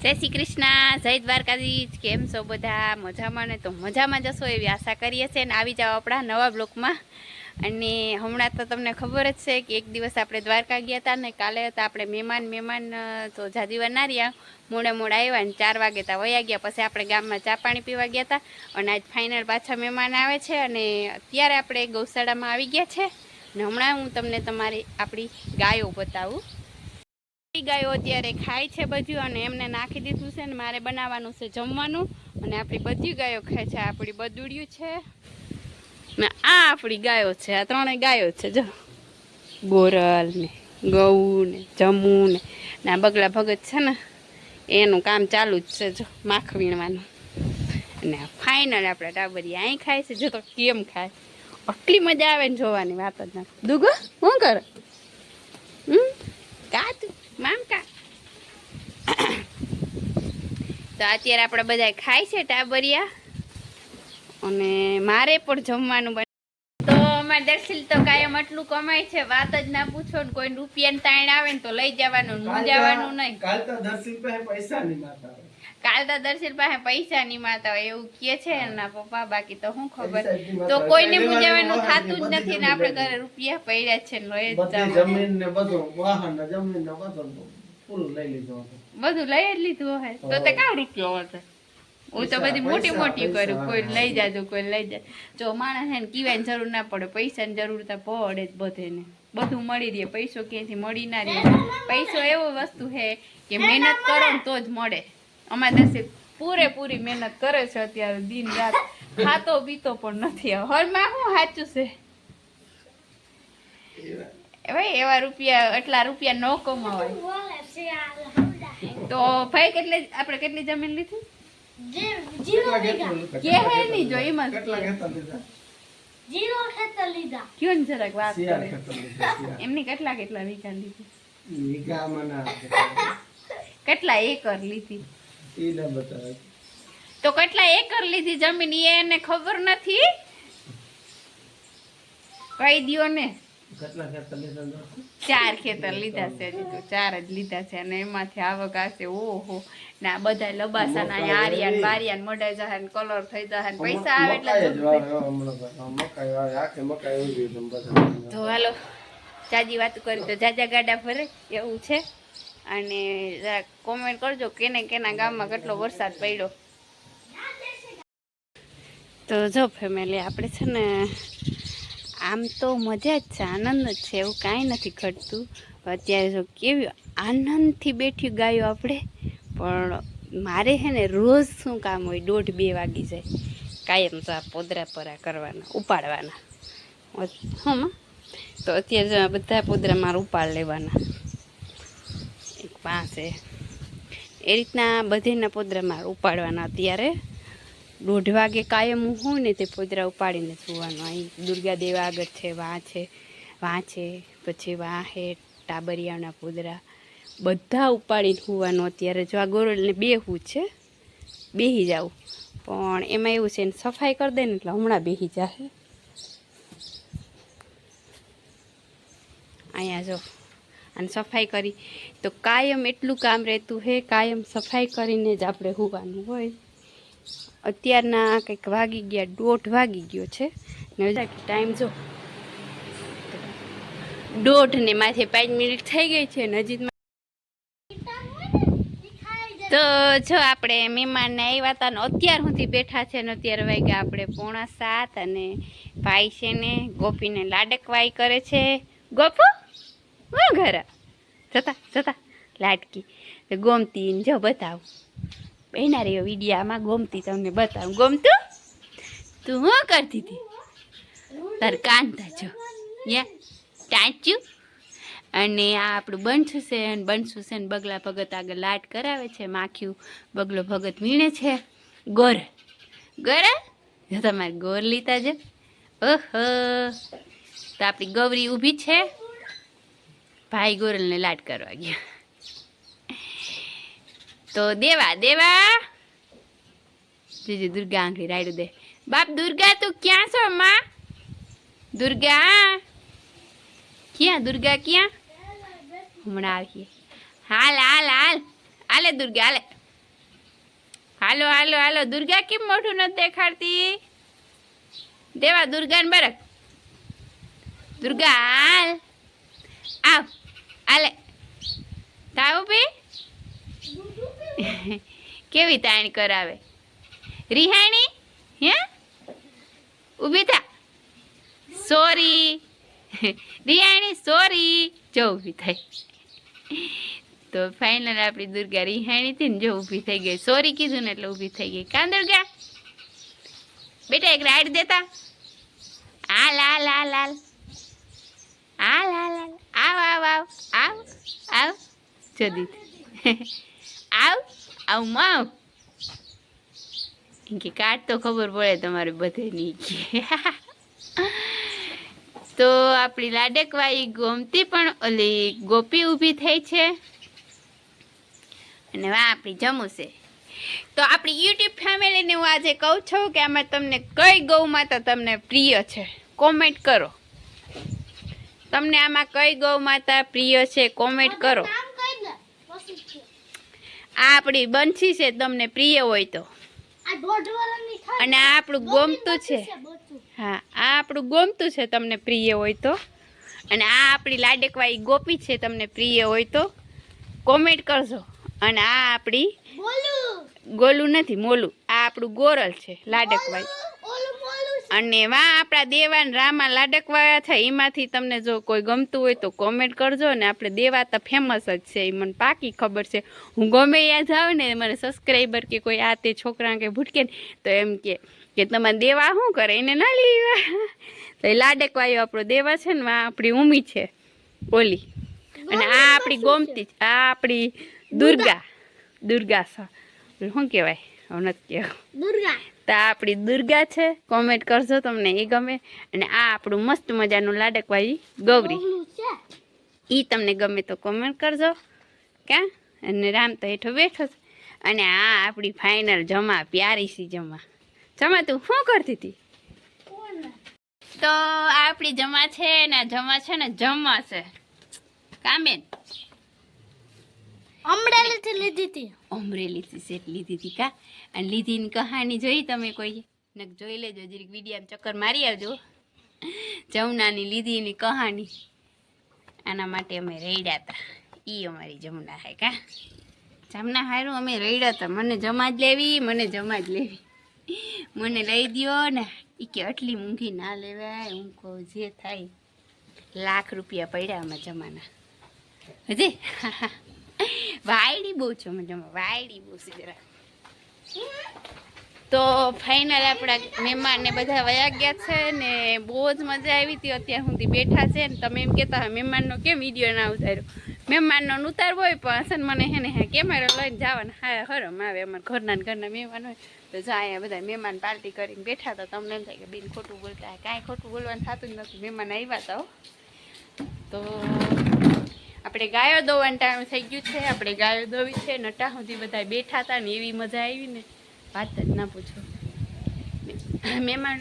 જય શ્રી કૃષ્ણ, જય દ્વારકાધીશ, કેમ છો બધા? મજામાં ને? તો મજામાં જશો એવી આશા કરીએ છીએ અને આવી જાઓ આપણા નવા બ્લોકમાં. અને હમણાં તો તમને ખબર જ છે કે એક દિવસ આપણે દ્વારકા ગયા હતા ને કાલે હતા આપણે મહેમાન મહેમાન તો જાદીવાર ના રહ્યા. મોડા મોડા આવ્યા ને ચાર વાગે તા વયા ગયા. પછી આપણે ગામમાં ચા પાણી પીવા ગયા હતા અને આજ ફાઇનલ પાછા મહેમાન આવે છે અને અત્યારે આપણે ગૌશાળામાં આવી ગયા છે. ને હમણાં હું તમને તમારી આપણી ગાયો બતાવું. ગાયો અત્યારે ખાય છે બધું અને એમને નાખી દીધું છે ને મારે બનાવવાનું છે જમવાનું. અને આપણી બધી ગાયો ખાય છે આપણી બદુડિયું છે. ને આ આપણી ગાયો છે, આ ત્રણેય ગાયો છે, જો. ગોરલ ને ગૌ ને જમુ ને આ બગલા ભગત છે ને, એનું કામ ચાલુ જ છે, જો, માખ વીણવાનું. અને ફાઇનલ આપણે ટાબરી અહીં ખાય છે, જો તો કેમ ખાય. આટલી મજા આવે ને જોવાની વાત જ ના દુગો, શું કરે હમ કા તું મામ કા તો અત્યારે આપણે બધા ખાય છે ટાબરિયા. અને મારે પણ જમવાનું બને તો અમારે દર્શિલ તો કાયમ આટલું કમાય છે વાત જ ના પૂછો ને કોઈ રૂપિયા ને તાણ આવે ને તો લઈ જવાનું ન જવાનું નહીં. કાલ તો પાસે પૈસા નહીં માતા કાલ તો દર્શિલ પાસે પૈસા નહીં માતા હોય એવું કહે છે એના પપ્પા બાકી તો શું ખબર? તો કોઈને મૂંઝાવાનું થતું જ નથી ને આપણે ઘરે રૂપિયા પડ્યા છે લઈ જ જમીન ને બધું વાહન ને જમીન ને બધું ફૂલ લઈ લીધું. બધું લઈ જ લીધું હે તો તે કાં રૂપિયો હતો. હું તો બધી મોટી મોટી કરું કોઈ લઈ જાજો કોઈ લઈ જાય. જો માણસ ને કીવાની જરૂર ના પડે પૈસાની જરૂર તો પડે જ બધેને. બધું મળી રહે પૈસો ક્યાંથી મળી ના રહે. પૈસો એવો વસ્તુ છે કે મહેનત કરો ને તો જ મળે. અમારે દસે પૂરેપૂરી મહેનત કરે છે અત્યારે દિન રાત. ખાતો પીતો પણ નથી. હરમાં શું સાચું છે? ભાઈ એવા રૂપિયા એટલા રૂપિયા ન કમાવાય. તો ભાઈ કેટલી આપણે કેટલી જમીન લીધી. એમની કેટલા કેટલા વીઘા લીધી. કેટલા એકર લીધી? ઈ ના બતાવે. તો કેટલા એકર લીધી જમીન એ એને ખબર નથી? કહી દ્યો ને. ચાર ખેતર લીધા છે હજી તો. ચાર જ લીધા છે અને એમાંથી આવક આવશે ઓહો. ને બધા લબાસા ના આરિયાન બારિયાન મોઢા જાય ને કલર થઈ જાય ને પૈસા આવે એટલે તો. હાલો જાજી વાત કરી તો જાજા ગાડા ફરે એવું છે. અને જરા કોમેન્ટ કરજો કેને કેના ગામમાં કેટલો વરસાદ પડ્યો. તો જો ફેમિલી આપણે છે ને આમ તો મજા જ છે, આનંદ જ છે, એવું કાંઈ નથી ઘટતું. અત્યારે જો કેવી આનંદથી બેઠી ગાયો આપણે. પણ મારે છે ને રોજ શું કામ હોય, દોઢ બે વાગી જાય. કાયમ તો આ પોદરા પરા કરવાના, ઉપાડવાના. હમ તો અત્યારે બધા પોદરા મારે ઉપાડ લેવાના. એક પાસે એ રીતના બધેના પોદરા મારે ઉપાડવાના અત્યારે. દોઢ વાગે કાયમ હું હોઉં ને તે પોદરા ઉપાડીને સુવાનું. અહીં દુર્ગાદેવ આગળ છે, વાં છે વાં છે, પછી વાં હે, ટાબરિયાના પોદરા. બધા ઉપાડીને હોવાનું અત્યારે. જો આ ગોરલને બે છે, બેહી જાવું પણ એમાં એવું છે ને, સફાઈ કરી દે ને એટલે હમણાં બેહી જાશે અહીંયા જો અને સફાઈ કરી. તો કાયમ એટલું કામ રહેતું હે, કાયમ સફાઈ કરીને જ આપણે હોવાનું હોય. અત્યારના કંઈક વાગી ગયા, દોઢ વાગી ગયો છે. ટાઈમ જો. દોઢ ને માથે પાંચ મિનિટ થઈ ગઈ છે નજીકમાં તો જો આપણે મહેમાનને આવ્યા હતા ને અત્યાર સુધી બેઠા છે ને અત્યારે વાગ્યા આપણે પોણા સાત અને ભાઈ છે ને ગોપીને લાડકવાઈ કરે છે. ગોપુ, હું ઘરે? જતા જતા, લાડકી. ગોમતી જો બતાવું. બહેના રહ્યો વિડીયામાં ગોમતી તમને બતાવું. ગમતું? તું શું કરતી હતી? તાર કાંતા જો. યા ટાંચ્યું? અને આ આપણું બનશું છે અને બંછું છે ને બગલા ભગત આગળ લાટ કરાવે છે, માખ્યું બગલો ભગત વીણે છે. ગોર. ગોર? જો તમારે ગોર લીધા છે. ઓહો. તો આપણી ગૌરી ઊભી છે. ભાઈ ગોરલને લાટ કરવા ગયા. તો દેવા દેવા જીજી દુર્ગા આંખી રાયડું દે બાપ દુર્ગા તું ક્યાં છો માં દુર્ગા ક્યાં દુર્ગા ક્યાં હમણાં આવીએ હાલ હાલ હાલ હાલે દુર્ગા હાલે હાલો હાલો હાલો દુર્ગા કેમ મોઢું નથી દેખાડતી દેવા દુર્ગાને બરક દુર્ગા હાલ આવ હાલે તાવ બે કેવી તાણ કરાવે? રિહાણી હે? ઊભી થા. સોરી. રિહાણી સોરી. જો ઊભી થઈ. તો ફાઇનલ આપણી દુર્ગા રિહાણી થી ને જો ઊભી થઈ ગઈ. સોરી કીધું ને એટલે ઊભી થઈ ગઈ. કાં દુર્ગા? બેટા એક રાઈડ દેતા. આ લાલ હાલ લાલ. આ લાલ આવ આવ આવ. આવ આવ. જદી આવ આવ, માવ. કે કાટ તો ખબર પડે તમારે બધે નહીં કે. તો આપણી લાડકવાઈ ગોમતી પણ ઓલી ગોપી ઊભી થઈ છે. અને વા આપણી જમું છે. તો આપણી યુટ્યુબ ફેમિલીને હું આજે કહું છું કે આમાં તમને કઈ ગૌ માતા તમને પ્રિય છે કોમેન્ટ કરો. તમને આમાં કઈ ગૌ માતા પ્રિય છે કોમેન્ટ કરો. આ આપણી બંછી છે તમને પ્રિય હોય તો. અને આ આપણું ગમતું છે. હા આ આપણું ગમતું છે તમને પ્રિય હોય તો. અને આ આપણી લાડકવાઈ ગોપી છે તમને પ્રિય હોય તો. કોમેન્ટ કરજો. અને આ આપણી ગોલું નથી મોલું. આ આપણું ગોરલ છે લાડકવાઈ અને વા આપણા દેવાને રામા લાડકવાયા છે. એમાંથી તમને જો કોઈ ગમતું હોય તો કોમેન્ટ કરજો ને આપણે દેવા તો ફેમસ જ છે. એ મને પાકી ખબર છે. હું ગમે ત્યાં જાઉં ને મને સબસ્ક્રાઈબર કે કોઈ આ તે છોકરા કે ભૂટકે તો એમ કે કે તમારે દેવા શું કરે? એને ના લેવા તો એ લાડકવાયો આપણો દેવા છે ને વા આપણી ઉમી છે. ઓલી. અને આ આપણી ગોમતી. આ આપણી દુર્ગા. દુર્ગા શું કહેવાય? હવે નથી કહેવાય દુર્ગા. તો આ આપણી દુર્ગા છે. કોમેન્ટ કરજો તમને એ ગમે. અને આ આપણું મસ્ત મજાનું લાડકવાઈ ગૌરી. એ તમને ગમે તો કોમેન્ટ કરજો. ક્યાં? અને રામ તો હેઠો બેઠો છે. અને આ આપણી ફાઇનલ જમા પ્યારી સી જમા. જમા તું શું કરતી હતી? તો આ આપણી જમા છે ને આ જમા છે ને જમવા છે. કામેન? અમરેલીથી લીધી હતી. અમરેલીથી સેટ લીધી હતી કા? અને લીધીની કહાની જોઈ તમે કોઈ? ને જોઈ લેજો, જરીક વીડિયો ચક્કર મારી આવજો. જમુનાની લીધીની કહાની. આના માટે અમે રેડ્યા હતા એ અમારી જમુના હે કા? જમના હારું, અમે રેડ્યા હતા મને જમા જ લેવી, મને જમા જ લેવી. મને લઈ દ્યો ને. એ કે આટલી મૂંઘી ના લેવાય હું કહું જે થાય. લાખ રૂપિયા પડ્યા અમે જમાના. હજી? વાયડી બહુ છે મજામાં, વાયડી બહુ છે જરા તો ફાઇનલ આપણા મહેમાન ને બધા વયા ગયા છે ને બહુ જ મજા આવી હતી. અત્યાર સુધી બેઠા છે ને તમે એમ કહેતા હોય, મહેમાનનો કેમ વીડિયો ના ઉતાર્યો? મહેમાનનો ઉતારવો હોય, પણ હસન મને હે ને હે કેમેરા લઈને જવાના. હા, હરમ આવે, અમારા ઘરના ઘરના મહેમાન હોય. તો જા અહીંયા બધા મહેમાન પાર્ટી કરીને બેઠા હતા તમને એમ થાય કે બેન ખોટું બોલતા કાંઈ ખોટું બોલવાનું થતું જ નથી. મહેમાન આવ્યા હતા તો આપણે ગાયો દોવાનું ટાઈમ થઈ ગયું છે, આપણે ગાયો દોવી છે, નટા સુધી બધા બેઠા હતા ને એવી મજા આવી ને વાત જ ના પૂછો. મહેમાન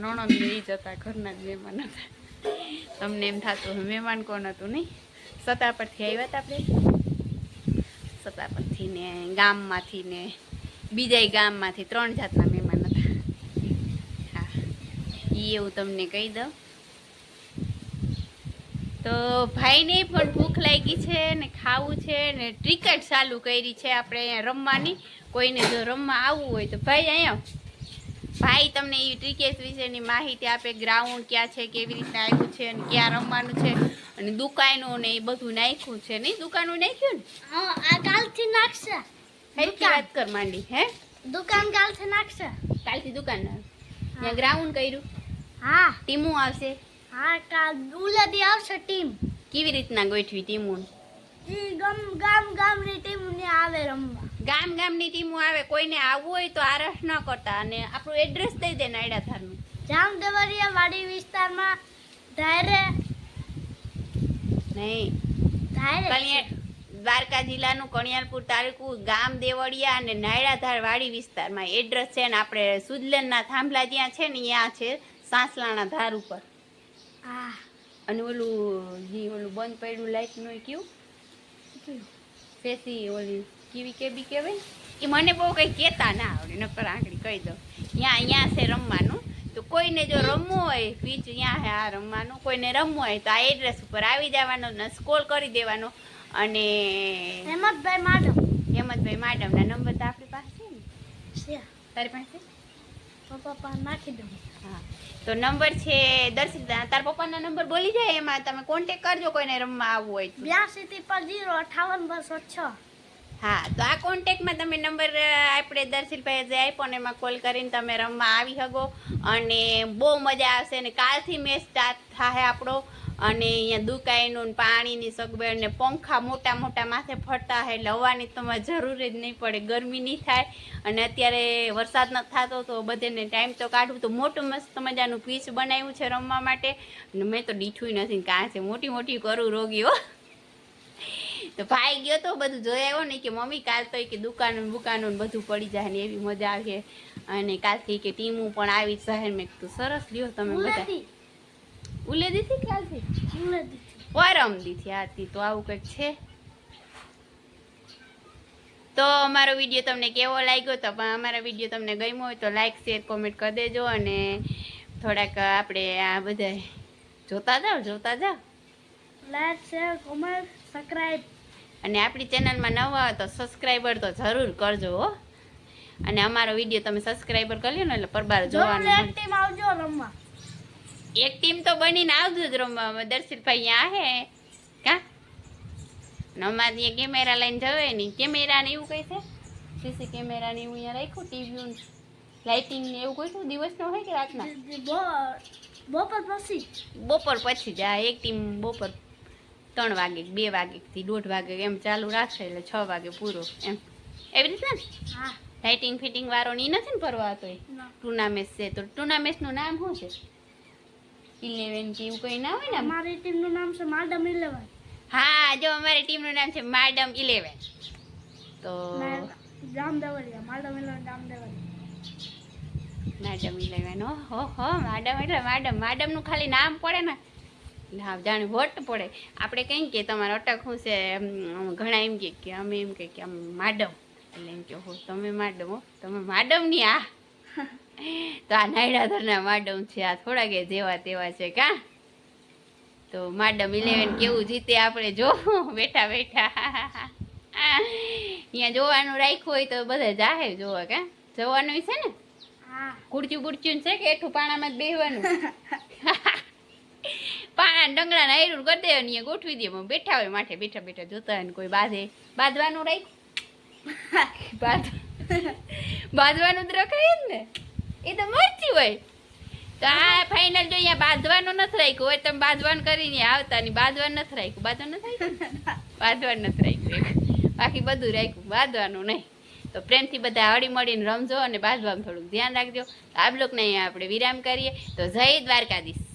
નણંદ ને એ જ હતા, ઘરના જ મહેમાન હતા. તમને એમ થતું મહેમાન કોણ હતું નહીં? સતા પરથી આવ્યા હતા આપણે? સતા પરથી ને ગામમાંથી ને બીજા ગામમાંથી ત્રણ જાતના મહેમાન હતા. હા એ એવું તમને કહી દઉં. તો ભાઈને પણ ભૂખ લાગી છે ને ખાવું છે ને ક્રિકેટ ચાલુ કરી છે આપણે અહીંયા રમવાની. કોઈને જો રમવા આવવું હોય તો ભાઈ અહીંયા ભાઈ તમને એ ક્રિકેટ વિશેની માહિતી આપે ગ્રાઉન્ડ ક્યાં છે કેવી રીતના આવ્યું છે અને ક્યાં રમવાનું છે અને દુકાનો ને એ બધું નાખ્યું છે નહીં? દુકાનો નાખ્યું ને? હા આ કાલથી નાખશે. ફરીથી વાત કર માંડી હે? દુકાન કાલથી નાખશે. કાલથી દુકાન ત્યાં ગ્રાઉન્ડ કર્યું. હા. ટીમો આવશે. હા કાલ ઉલેદી આવશે ટીમ કેવી રીતના ગોઠવી ટીમો ગામ ગામ ગામની ટીમ ને આવે રમવા. ગામ ગામની ટીમો આવે કોઈને આવવું હોય તો આરસ ન કરતા. અને આપણું એડ્રેસ દઈ દે નાયડા થારનું જામદેવરિયા વાડી વિસ્તારમાં ધારે નહીં. ધારે દ્વારકા જિલ્લાનું કણિયાલપુર તાલુકુ ગામ દેવળિયા અને નાયડાધાર વાડી વિસ્તારમાં એડ્રેસ છે ને આપણે સુદલેનના થાંભલા જ્યાં છે ને ત્યાં છે સાસલાના ધાર ઉપર. અને ઓલું જે ઓલું બંધ પડ્યું લાઈટનું એ કયું? ફેસી ઓલી કેવી કેબી કહેવાય? એ મને બહુ કંઈ કહેતા ના આવડે નકર આંગળી કહી દો ત્યાં અહીંયા છે રમવાનું. તો કોઈને જો રમવું હોય બીચ અહીંયા છે આ રમવાનું. કોઈને રમવું હોય તો આ એડ્રેસ ઉપર આવી જવાનો ને સ્કોલ કરી દેવાનો. અને હેમંતભાઈ માડમ હેમંતભાઈ માડમના નંબર તો આપણી પાસે છે ને? તારી પાસે? પપ્પા નાખી દઉં. હા. તો નંબર છે દર્શિતા તાર પપ્પાના નંબર બોલી જાય એમાં. તમે કોન્ટેક કરજો કોઈને રમવા આવવું હોય તો. બ્યાસી ત્રિપલ જીરો અઠાવન બસો છ. હા તો આ કોન્ટેક્ટમાં તમે નંબર આપણે દર્શિલભાઈ જે આપ્યો ને એમાં કોલ કરીને તમે રમવા આવી શકો અને બહુ મજા આવશે અને કાલથી મેચ સ્ટાર્ટ થાય આપણો. અને અહીંયા દુકાઈનું ને પાણીની સગવડ ને પંખા મોટા મોટા માથે ફરતા હોય એટલે હવાની તમારે જરૂર જ નહીં પડે ગરમી નહીં થાય. અને અત્યારે વરસાદ નથી થતો તો બધાને ટાઈમ તો કાઢવું. તો મોટું મસ્ત મજાનું પીચ બનાવ્યું છે રમવા માટે. અને મેં તો દીઠું નથી કાં છે. મોટી મોટી કરું રોગીઓ તો ભાઈ ગયો તો બધું જોઈ આવ્યો ને કે મમ્મી કાલ તો કે દુકાનો ને બુકાનો બધું પડી જાય ને એવી મજા આવે. અને કાલથી કે ટીમું પણ આવી શહેર મેં કીધું સરસ લ્યો તમે બધા. ઉલે દીધી કાલથી ઉલેદી પરમ દીધી આથી તો આવું કંઈક છે. તો અમારો વીડિયો તમને કેવો લાગ્યો તો પણ અમારા વીડિયો તમને ગમ્યો હોય તો લાઈક શેર કોમેન્ટ કરી દેજો અને થોડાક આપણે આ બધા જોતા જાઓ જોતા જાઓ. લાઈક શેર કોમેન્ટ સબસ્ક્રાઇબ અને આપણી ચેનલમાં નવા હોય તો સબસ્ક્રાઈબર તો જરૂર કરજો હો. અને અમારો વીડિયો તમે સબસ્ક્રાઈબર કરી લો ને એટલે પરબાર જોવાનું આવજો રમવા. એક ટીમ તો બનીને આવજો જ રમવા. દર્શિતભાઈ અહીંયા હે કા? અમારે ત્યાં કેમેરા લઈને જવાય નહીં. કેમેરા ને એવું કહે છે? સીસી કેમેરા ને એવું અહીંયા રાખ્યું ટીવી લાઇટિંગ ને એવું કોઈ દિવસનો હોય કે રાતના? બપોર પછી. બપોર પછી જ. આ એક ટીમ બપોર ત્રણ વાગે બે વાગેથી દોઢ વાગે એમ ચાલુ રાખશે એટલે છ વાગે પૂરો એમ. એવી રીતના ને? હા. લાઇટિંગ ફિટિંગ વાળો ની નથી ને ફરવા તો. ટુર્નામેન્ટ છે તો ટુર્નામેન્ટનું નામ શું છે? ઇલેવન કે એવું કંઈ ના હોય ને મારી ટીમનું નામ છે માડમ ઇલેવન હા જો અમારી ટીમનું નામ છે માડમ ઇલેવન તો Jamdevariya Madam eleven Jamdevariya madam eleven હો હો હો મેડમ એટલે મેડમ મેડમનું ખાલી નામ પડે ને? હા જાણે વોટ પડે. આપણે કંઈ કે તમારો અટક શું છે ઘણા એમ કે અમે એમ કે આમ માડમ એટલે એમ કે હો તમે માડમ હો તમે માડમની આ તો આ નાયડાધરના માડમ છે આ થોડા કે જેવા તેવા છે કા? તો માડમ ઇલેવન કેવું જીતે આપણે જો? બેઠા બેઠા. અહીંયા જોવાનું રાખ્યું હોય તો બધા જાહે જોવા કા? જોવાનું છે ને? હા. કુડચ્યું છે કે એઠું પાણામાં જ બેહવાનું? પાણા ડંગરા ને આયરું કરી દે ને ગોઠવી દે. બેઠા હોય માથે બેઠા બેઠા જોતા હોય ને કોઈ બાંધે. બાંધવાનું રાખ બાંધ બાંધવાનું જ રખાય ને? એ તો મરતી હોય. તો આ ફાઇનલ જો અહીંયા બાંધવાનું નથી રાખ્યું હોય, તમે બાંધવાનું કરીને આવતા ની બાંધવાનું નથી રાખ્યું. બાંધવાનું નથી રાખ્યું? બાંધવાનું નથી રાખ્યું. બાકી બધું રાખ્યું. બાંધવાનું નહીં. તો પ્રેમથી બધા હળી મળીને રમજો અને બાંધવામાં થોડુંક ધ્યાન રાખજો. આ બ્લોકને અહીંયા આપણે વિરામ કરીએ. તો જય દ્વારકાધીશ.